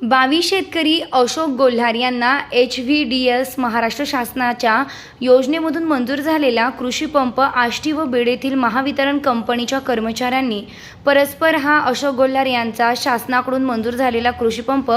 बावीस शेतकरी अशोक गोल्हार यांना H V D S Maharashtra शासनाच्या योजनेमधून मंजूर झालेला कृषी पंप आष्टी व बीड येथील महावितरण कंपनीच्या कर्मचाऱ्यांनी परस्पर हा अशोक गोल्हार यांचा शासनाकडून मंजूर झालेला कृषी पंप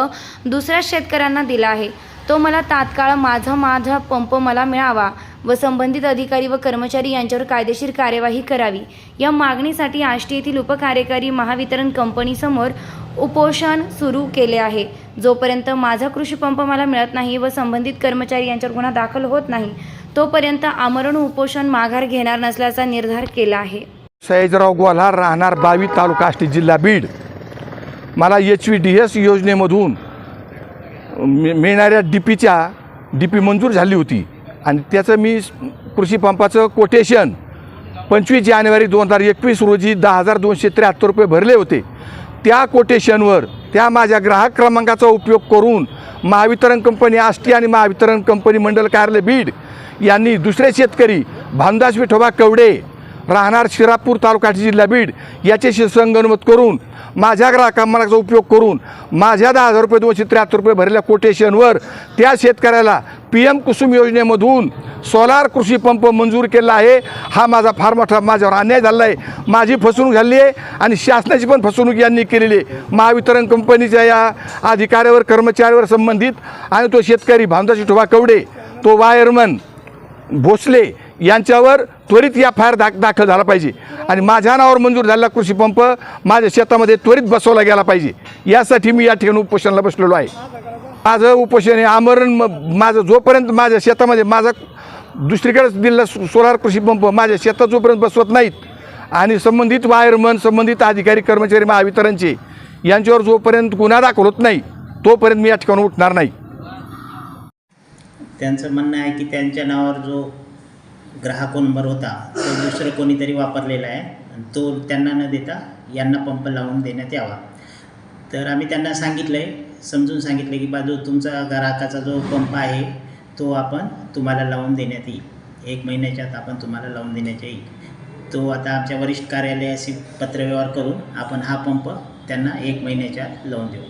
दुसऱ्या शेतकऱ्यांना दिला आहे. तो मला तात्काळ माझा माझा पंप मला मिळावा व संबंधित अधिकारी व कर्मचारी यांच्यावर कायदेशीर कार्यवाही करावी. या मागणीसाठी आष्टी येथील उपकार्यकारी महावितरण कंपनीसमोर उपोषण सुरू केले आहे. जोपर्यंत माझा कृषीपंप मला मिळत नाही व संबंधित कर्मचारी यांच्यावर गुन्हा दाखल होत नाही तोपर्यंत आमरण उपोषण माघार घेणार नसल्याचा निर्धार केला आहे. सयाजीराव ग्वाल्हार राहणार बावी तालुका आष्टी जिल्हा बीड. मला एच व्ही डी एस योजनेमधून मि- मिळणाऱ्या डी पीच्या डी पी मंजूर झाली होती. आणि त्याचं मी कृषीपंपाचं कोटेशन पंचवीस जानेवारी दोन हजार एकवीस रोजी दहा हजार दोनशे त्र्याहत्तर रुपये भरले होते. त्या कोटेशनवर त्या माझ्या ग्राहक क्रमांकाचा उपयोग करून महावितरण कंपनी आष्टी आणि महावितरण कंपनी मंडल कार्यालय बीड यांनी दुसरे शेतकरी भामदास विठोबा कवडे राहणार शिरापूर तालुक्याचे जिल्हा बीड. याच्याशी संगनमत करून माझ्या ग्राहकांचा उपयोग करून माझ्या दहा हजार रुपये दोनशे त्र्याहत्तर रुपये भरलेल्या कोटेशनवर त्या शेतकऱ्याला पी एम कुसुम योजनेमधून सोलार कृषी पंप मंजूर केला आहे. हा माझा फार मोठा माझ्यावर अन्याय झाला आहे माझी फसवणूक झाली आहे आणि शासनाची पण फसवणूक यांनी केलेली आहे. महावितरण कंपनीच्या या अधिकाऱ्यावर कर्मचाऱ्यावर संबंधित आणि तो शेतकरी भामदास ठोबा कवडे तो वायरमन भोसले यांच्यावर त्वरित या फायर दाख दाखल झाला पाहिजे. आणि माझ्या नावावर मंजूर झालेला कृषीपंप माझ्या शेतामध्ये त्वरित बसवला गेला पाहिजे. यासाठी मी या ठिकाणी उपोषणाला बसलेलो आहे. माझं उपोषण हे आमरण माझं जोपर्यंत माझ्या शेतामध्ये माझा दुसरीकडेच दिलेला सोलार कृषीपंप माझ्या शेतात जोपर्यंत बसवत नाहीत आणि संबंधित वायरमन संबंधित अधिकारी कर्मचारी महावितरणचे यांच्यावर जोपर्यंत गुन्हा दाखल होत नाही तोपर्यंत मी या ठिकाणी उठणार नाही. त्यांचं म्हणणं आहे की त्यांच्या नावावर जो ग्राहक नंबर होता तो दुसरं कोणीतरी वापरलेला आहे आणि तो त्यांना न देता यांना पंप लावून देण्यात यावा. तर आम्ही त्यांना सांगितलं आहे समजून सांगितलं की बाजू तुमचा ग्राहकाचा जो पंप आहे तो आपण तुम्हाला लावून देण्यात येईल. एक महिन्याच्यात आपण तुम्हाला लावून देण्यात येईल. तो आता आमच्या वरिष्ठ कार्यालयाशी पत्रव्यवहार करून आपण हा पंप त्यांना एक महिन्याच्या आत लावून देऊ.